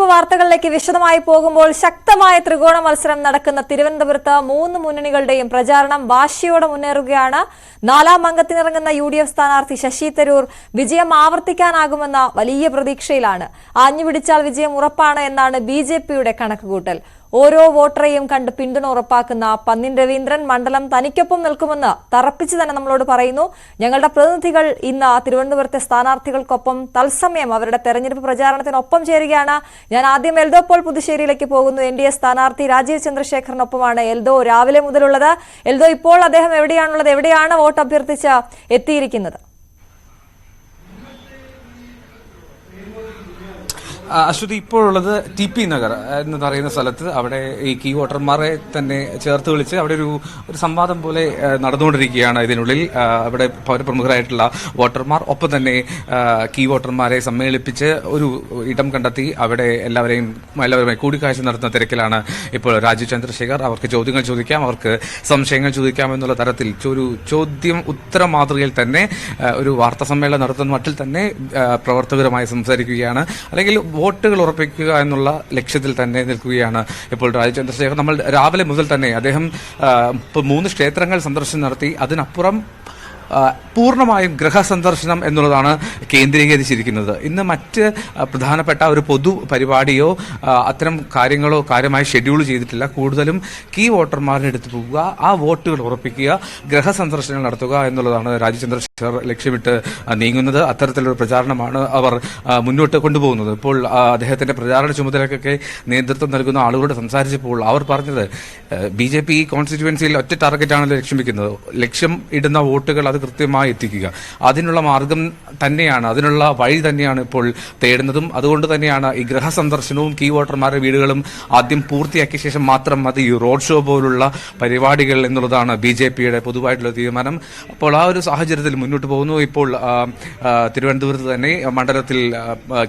തെരഞ്ഞെടുപ്പ് വാർത്തകളിലേക്ക് വിശദമായി പോകുമ്പോൾ ശക്തമായ ത്രികോണ മത്സരം നടക്കുന്ന തിരുവനന്തപുരത്ത് മൂന്ന് മുന്നണികളുടെയും പ്രചാരണം വാശിയോടെ മുന്നേറുകയാണ്. നാലാം അംഗത്തിനിറങ്ങുന്ന യു ഡി എഫ് സ്ഥാനാർത്ഥി ശശി തരൂർ വിജയം ആവർത്തിക്കാനാകുമെന്ന വലിയ പ്രതീക്ഷയിലാണ്. ആഞ്ഞുപിടിച്ചാൽ വിജയം ഉറപ്പാണ് എന്നാണ് ബി ജെ പിയുടെ കണക്കുകൂട്ടൽ. ഓരോ വോട്ടറെയും കണ്ട് പിന്തുണ ഉറപ്പാക്കുന്ന പന്നിൻ രവീന്ദ്രൻ മണ്ഡലം തനിക്കൊപ്പം നിൽക്കുമെന്ന് തറപ്പിച്ച് തന്നെ നമ്മളോട് പറയുന്നു. ഞങ്ങളുടെ പ്രതിനിധികൾ ഇന്ന് തിരുവനന്തപുരത്തെ സ്ഥാനാർത്ഥികൾക്കൊപ്പം തത്സമയം അവരുടെ തെരഞ്ഞെടുപ്പ് പ്രചാരണത്തിനൊപ്പം ചേരുകയാണ്. ഞാൻ ആദ്യം എൽദോ പോൾ പുതുശ്ശേരിയിലേക്ക് പോകുന്നു. എൻ ഡി എ സ്ഥാനാർത്ഥി രാജീവ് ചന്ദ്രശേഖറിനൊപ്പമാണ് എൽദോ രാവിലെ മുതലുള്ളത്. എൽദോ ഇപ്പോൾ അദ്ദേഹം എവിടെയാണുള്ളത്? എവിടെയാണ് വോട്ട് അഭ്യർത്ഥിച്ച് എത്തിയിരിക്കുന്നത്? അശ്വതി ഇപ്പോഴുള്ളത് ടി പി നഗർ എന്ന് പറയുന്ന സ്ഥലത്ത് അവിടെ ഈ കീ വോട്ടർമാരെ തന്നെ ചേർത്ത് വിളിച്ച് അവിടെ ഒരു ഒരു സംവാദം പോലെ നടന്നുകൊണ്ടിരിക്കുകയാണ് ഇതിനുള്ളിൽ. അവിടെ പൗരപ്രമുഖരായിട്ടുള്ള വോട്ടർമാർ ഒപ്പം തന്നെ കീ വോട്ടർമാരെ സമ്മേളിപ്പിച്ച് ഒരു ഇടം കണ്ടെത്തി അവിടെ എല്ലാവരെയും എല്ലാവരുമായി കൂടിക്കാഴ്ച നടത്തുന്ന തിരക്കിലാണ് ഇപ്പോൾ രാജീവ് ചന്ദ്രശേഖർ. അവർക്ക് ചോദ്യങ്ങൾ ചോദിക്കാം അവർക്ക് സംശയങ്ങൾ ചോദിക്കാം എന്നുള്ള തരത്തിൽ ഒരു ചോദ്യം ഉത്തര മാതൃകയിൽ തന്നെ ഒരു വാർത്താ സമ്മേളനം നടത്തുന്ന മട്ടിൽ തന്നെ പ്രവർത്തകരുമായി സംസാരിക്കുകയാണ്. അല്ലെങ്കിൽ വോട്ടുകൾ ഉറപ്പിക്കുക എന്നുള്ള ലക്ഷ്യത്തിൽ തന്നെ നിൽക്കുകയാണ് ഇപ്പോൾ രാജീവ് ചന്ദ്രശേഖർ. നമ്മൾ രാവിലെ മുതൽ തന്നെ അദ്ദേഹം മൂന്ന് ക്ഷേത്രങ്ങൾ സന്ദർശനം നടത്തി. അതിനപ്പുറം പൂർണമായും ഗൃഹസന്ദർശനം എന്നുള്ളതാണ് കേന്ദ്രീകരിച്ചിരിക്കുന്നത്. ഇന്ന് മറ്റ് പ്രധാനപ്പെട്ട ഒരു പൊതു പരിപാടിയോ അത്തരം കാര്യങ്ങളോ കാര്യമായി ഷെഡ്യൂൾ ചെയ്തിട്ടില്ല. കൂടുതലും കീ വോട്ടർമാരുടെ അടുത്ത് പോവുക ആ വോട്ടുകൾ ഉറപ്പിക്കുക ഗൃഹസന്ദർശനം നടത്തുക എന്നുള്ളതാണ് രാജീവ് ചന്ദ്രശേഖർ ലക്ഷ്യമിട്ട് നീങ്ങുന്നത് അത്തരത്തിലൊരു പ്രചാരണമാണ് അവർ മുന്നോട്ട് കൊണ്ടുപോകുന്നത്. ഇപ്പോൾ അദ്ദേഹത്തിന്റെ പ്രചാരണ ചുമതലക്കൊക്കെ നേതൃത്വം നൽകുന്ന ആളുകളോട് സംസാരിച്ചപ്പോൾ അവർ പറഞ്ഞത് ബി ജെ പി കോൺസ്റ്റിറ്റ്യുവൻസിയിൽ ഒറ്റ ടാർഗറ്റാണല്ലോ ലക്ഷ്യം വെക്കുന്നത്. ലക്ഷ്യം ഇടുന്ന വോട്ടുകൾ അത് കൃത്യമായി എത്തിക്കുക. അതിനുള്ള മാർഗം തന്നെയാണ് അതിനുള്ള വഴി തന്നെയാണ് ഇപ്പോൾ തേടുന്നതും. അതുകൊണ്ട് തന്നെയാണ് ഈ ഗൃഹസന്ദർശനവും കീ വോട്ടർമാരുടെ വീടുകളും ആദ്യം പൂർത്തിയാക്കിയ ശേഷം മാത്രം മതി ഈ റോഡ് ഷോ പോലുള്ള പരിപാടികൾ എന്നുള്ളതാണ് ബി ജെ പിയുടെ പൊതുവായിട്ടുള്ള തീരുമാനം. അപ്പോൾ ആ ഒരു സാഹചര്യത്തിൽ മുന്നോട്ട് പോകുന്നു. ഇപ്പോൾ തിരുവനന്തപുരത്ത് തന്നെ മണ്ഡലത്തിൽ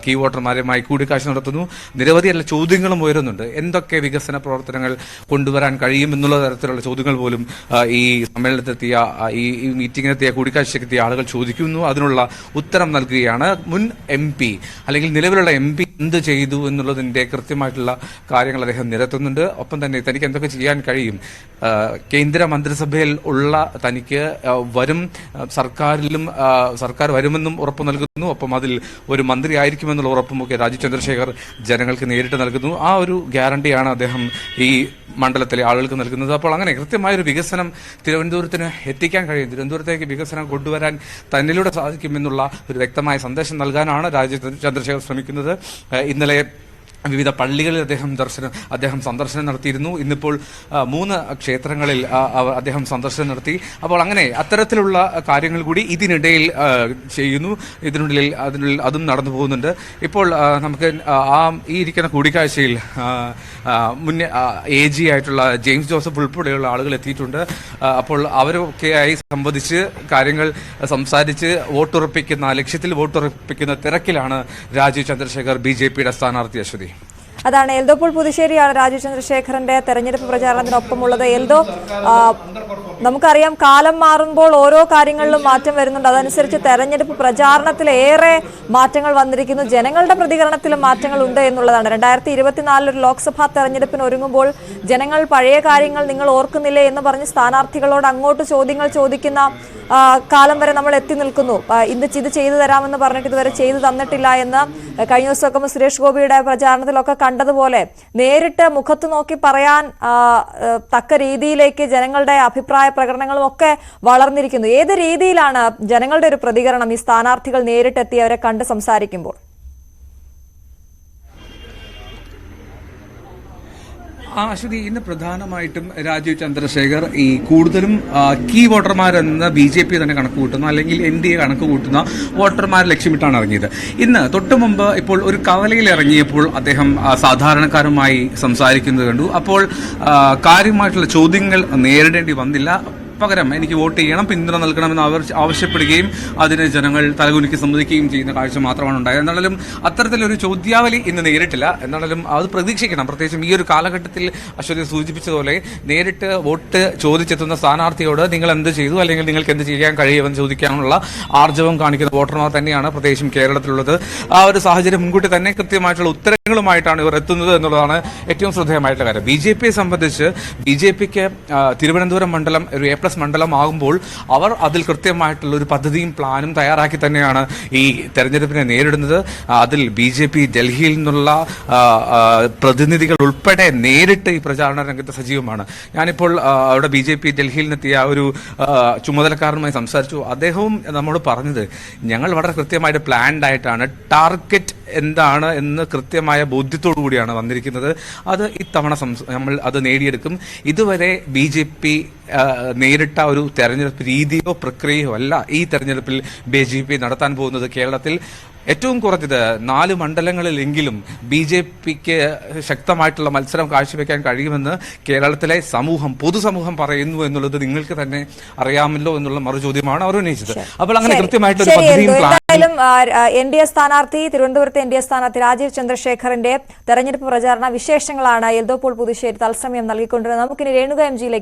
കീ വോട്ടർമാരുമായി കൂടിക്കാഴ്ച നടത്തുന്നു. നിരവധിയല്ല ചോദ്യങ്ങളും ഉയരുന്നുണ്ട്. എന്തൊക്കെ വികസന പ്രവർത്തനങ്ങൾ കൊണ്ടുവരാൻ കഴിയും എന്നുള്ള തരത്തിലുള്ള ചോദ്യങ്ങൾ പോലും ഈ സമ്മേളനത്തെത്തിയ ഈ മീറ്റിംഗിനെത്തിയ കൂടിക്കാഴ്ചക്കെത്തിയ ആളുകൾ ചോദിക്കുന്നു. അതിനുള്ള ഉത്തരം നൽകുകയാണ് മുൻ എം അല്ലെങ്കിൽ നിലവിലുള്ള എം എന്ത് ചെയ്തു എന്നുള്ളതിന്റെ കൃത്യമായിട്ടുള്ള കാര്യങ്ങൾ അദ്ദേഹം നിരത്തുന്നുണ്ട്. ഒപ്പം തന്നെ തനിക്ക് എന്തൊക്കെ ചെയ്യാൻ കഴിയും? കേന്ദ്ര മന്ത്രിസഭയിൽ ഉള്ള തനിക്ക് വരും ആ, സർക്കാരിലും സർക്കാർ വരുമെന്നും ഉറപ്പ് നൽകുന്നു. ഒപ്പം അതിൽ ഒരു മന്ത്രി ആയിരിക്കുമെന്നുള്ള ഉറപ്പുമൊക്കെ രാജീവ് ചന്ദ്രശേഖർ ജനങ്ങൾക്ക് നേരിട്ട് നൽകുന്നു. ആ ഒരു ഗ്യാരണ്ടിയാണ് അദ്ദേഹം ഈ മണ്ഡലത്തിലെ ആളുകൾക്ക് നൽകുന്നത്. അപ്പോൾ അങ്ങനെ കൃത്യമായ ഒരു വികസനം തിരുവനന്തപുരത്തിന് എത്തിക്കാൻ കഴിയും. തിരുവനന്തപുരത്തേക്ക് വികസനം കൊണ്ടുവരാൻ തന്നിലൂടെ സാധിക്കുമെന്നുള്ള ഒരു വ്യക്തമായ സന്ദേശം നൽകാനാണ് രാജീവ് ചന്ദ്രശേഖർ ശ്രമിക്കുന്നത്. ഇന്നലെ വിവിധ പള്ളികളിൽ അദ്ദേഹം ദർശനം അദ്ദേഹം സന്ദർശനം നടത്തിയിരുന്നു. ഇന്നിപ്പോൾ മൂന്ന് ക്ഷേത്രങ്ങളിൽ അദ്ദേഹം സന്ദർശനം നടത്തി. അപ്പോൾ അങ്ങനെ അത്തരത്തിലുള്ള കാര്യങ്ങൾ കൂടി ഇതിനിടയിൽ ചെയ്യുന്നു. ഇതിനുള്ളിൽ അതിനുള്ളിൽ അതും നടന്നു പോകുന്നുണ്ട്. ഇപ്പോൾ നമുക്ക് ആ, ഈ ഇരിക്കുന്ന കൂടിക്കാഴ്ചയിൽ മുന്നേ എ ജി ആയിട്ടുള്ള ജെയിംസ് ജോസഫ് ഉൾപ്പെടെയുള്ള ആളുകൾ എത്തിയിട്ടുണ്ട്. അപ്പോൾ അവരൊക്കെയായി സംവദിച്ച് കാര്യങ്ങൾ സംസാരിച്ച് വോട്ടുറപ്പിക്കുന്ന ലക്ഷ്യത്തിൽ വോട്ടുറപ്പിക്കുന്ന തിരക്കിലാണ് രാജീവ് ചന്ദ്രശേഖർ ബി ജെ പിയുടെ സ്ഥാനാർത്ഥി അശ്വതി. അതാണ് എൽദോപ്പോൾ പുതുശ്ശേരിയാണ് രാജീവ് ചന്ദ്രശേഖരന്റെ തെരഞ്ഞെടുപ്പ് പ്രചാരണത്തിനൊപ്പമുള്ളത്. എൽദോ നമുക്കറിയാം കാലം മാറുമ്പോൾ ഓരോ കാര്യങ്ങളിലും മാറ്റം വരുന്നുണ്ട്. അതനുസരിച്ച് തെരഞ്ഞെടുപ്പ് പ്രചാരണത്തിൽ ഏറെ മാറ്റങ്ങൾ വന്നിരിക്കുന്നു. ജനങ്ങളുടെ പ്രതികരണത്തിലും മാറ്റങ്ങൾ ഉണ്ട് എന്നുള്ളതാണ്. രണ്ടായിരത്തി ഇരുപത്തിനാലിൽ ഒരു ലോക്സഭാ തെരഞ്ഞെടുപ്പിന് ഒരുങ്ങുമ്പോൾ ജനങ്ങൾ പഴയ കാര്യങ്ങൾ നിങ്ങൾ ഓർക്കുന്നില്ലേ എന്ന് പറഞ്ഞ് സ്ഥാനാർത്ഥികളോട് അങ്ങോട്ട് ചോദ്യങ്ങൾ ചോദിക്കുന്ന കാലം വരെ നമ്മൾ എത്തി നിൽക്കുന്നു. ഇന്ന് ഇത് ചെയ്തു തരാമെന്ന് പറഞ്ഞിട്ട് ഇതുവരെ ചെയ്തു തന്നിട്ടില്ല എന്ന് കഴിഞ്ഞ ദിവസമൊക്കെ സുരേഷ് ഗോപിയുടെ പ്രചാരണത്തിലൊക്കെ കണ്ടതുപോലെ നേരിട്ട് മുഖത്ത് നോക്കി പറയാൻ തക്ക രീതിയിലേക്ക് ജനങ്ങളുടെ അഭിപ്രായ പ്രകടനങ്ങളും ഒക്കെ വളർന്നിരിക്കുന്നു. ഏത് രീതിയിലാണ് ജനങ്ങളുടെ ഒരു പ്രതികരണം ഈ സ്ഥാനാർത്ഥികൾ നേരിട്ടെത്തി അവരെ കണ്ട് സംസാരിക്കുമ്പോൾ? അശ്വതി ഇന്ന് പ്രധാനമായിട്ടും രാജീവ് ചന്ദ്രശേഖർ ഈ കൂടുതലും കീ വോട്ടർമാരെന്ന് ബി ജെ പി തന്നെ കണക്ക് കൂട്ടുന്ന അല്ലെങ്കിൽ എൻ ഡി എ കണക്ക് കൂട്ടുന്ന വോട്ടർമാരെ ലക്ഷ്യമിട്ടാണ് ഇറങ്ങിയത്. ഇന്ന് തൊട്ടു മുമ്പ് ഇപ്പോൾ ഒരു കവലയിൽ ഇറങ്ങിയപ്പോൾ അദ്ദേഹം സാധാരണക്കാരുമായി സംസാരിക്കുന്നത് കണ്ടു. അപ്പോൾ കാര്യമായിട്ടുള്ള ചോദ്യങ്ങൾ നേരിടേണ്ടി വന്നില്ല. പകരം എനിക്ക് വോട്ട് ചെയ്യണം പിന്തുണ നൽകണമെന്ന് അവർ ആവശ്യപ്പെടുകയും അതിനെ ജനങ്ങൾ തലകുനിക്ക് സമ്മതിക്കുകയും ചെയ്യുന്ന കാഴ്ച മാത്രമാണ് ഉണ്ടായത്. എന്നാലും അത്തരത്തിലൊരു ചോദ്യാവലി ഇന്ന് നേരിട്ടില്ല. എന്നാലും അത് പ്രതീക്ഷിക്കണം. പ്രത്യേകിച്ചും ഈ ഒരു കാലഘട്ടത്തിൽ അശ്വതി സൂചിപ്പിച്ചതുപോലെ നേരിട്ട് വോട്ട് ചോദിച്ചെത്തുന്ന സ്ഥാനാർത്ഥിയോട് നിങ്ങൾ എന്ത് ചെയ്തു? അല്ലെങ്കിൽ നിങ്ങൾക്ക് എന്ത് ചെയ്യാൻ കഴിയുമെന്ന് ചോദിക്കാനുള്ള ആർജവം കാണിക്കുന്ന വോട്ടർമാർ തന്നെയാണ് പ്രത്യേകിച്ചും കേരളത്തിലുള്ളത്. ആ ഒരു സാഹചര്യം മുൻകൂട്ടി തന്നെ കൃത്യമായിട്ടുള്ള ഉത്തരങ്ങൾ മാറ്റങ്ങളുമായിട്ടാണ് ഇവർ എത്തുന്നത് എന്നുള്ളതാണ് ഏറ്റവും ശ്രദ്ധേയമായിട്ടുള്ള കാര്യം. ബി ജെ പിയെ സംബന്ധിച്ച് ബി ജെ പിക്ക് തിരുവനന്തപുരം മണ്ഡലം ഒരു എ പ്ലസ് മണ്ഡലം ആകുമ്പോൾ അവർ അതിൽ കൃത്യമായിട്ടുള്ള ഒരു പദ്ധതിയും പ്ലാനും തയ്യാറാക്കി തന്നെയാണ് ഈ തെരഞ്ഞെടുപ്പിനെ നേരിടുന്നത്. അതിൽ ബി ജെ പി ഡൽഹിയിൽ നിന്നുള്ള പ്രതിനിധികൾ ഉൾപ്പെടെ നേരിട്ട് ഈ പ്രചാരണ രംഗത്ത് സജീവമാണ്. ഞാനിപ്പോൾ അവിടെ ബി ജെ പി ഡൽഹിയിൽ നിന്നെത്തിയ ഒരു ചുമതലക്കാരനുമായി സംസാരിച്ചു. അദ്ദേഹവും നമ്മോട് പറഞ്ഞത് ഞങ്ങൾ വളരെ കൃത്യമായിട്ട് പ്ലാൻഡ് ആയിട്ടാണ് ടാർഗറ്റ് എന്താണ് എന്ന് കൃത്യമായ ബോധ്യത്തോടു കൂടിയാണ് വന്നിരിക്കുന്നത്. അത് ഇത്തവണ നമ്മൾ അത് നേടിയെടുക്കും. ഇതുവരെ ബി ജെ പി നേരിട്ട ഒരു തെരഞ്ഞെടുപ്പ് രീതിയോ പ്രക്രിയയോ അല്ല ഈ തെരഞ്ഞെടുപ്പിൽ ബി ജെ പി നടത്താൻ പോകുന്നത് കേരളത്തിൽ. ഏറ്റവും കുറഞ്ഞത് നാല് മണ്ഡലങ്ങളിലെങ്കിലും ബി ജെ പിക്ക് ശക്തമായിട്ടുള്ള മത്സരം കാഴ്ചവെക്കാൻ കഴിയുമെന്ന് കേരളത്തിലെ സമൂഹം പൊതുസമൂഹം പറയുന്നു എന്നുള്ളത് നിങ്ങൾക്ക് തന്നെ അറിയാമല്ലോ എന്നുള്ള മറുചോദ്യമാണ് അവർ ഉന്നയിച്ചത്. അപ്പോൾ അങ്ങനെ കൃത്യമായിട്ടുള്ള എന്തായാലും എൻ ഡി എ സ്ഥാനാർത്ഥി തിരുവനന്തപുരത്തെ എൻ ഡി എ സ്ഥാനാർത്ഥി രാജീവ് ചന്ദ്രശേഖറിന്റെ തെരഞ്ഞെടുപ്പ് പ്രചാരണ വിശേഷങ്ങളാണ് എൽദോപോൾ പുതുശ്ശേരി തത്സമയം നൽകിക്കൊണ്ടിരുന്നത്. നമുക്കിനി രേണുക എം ജിയിലേക്ക്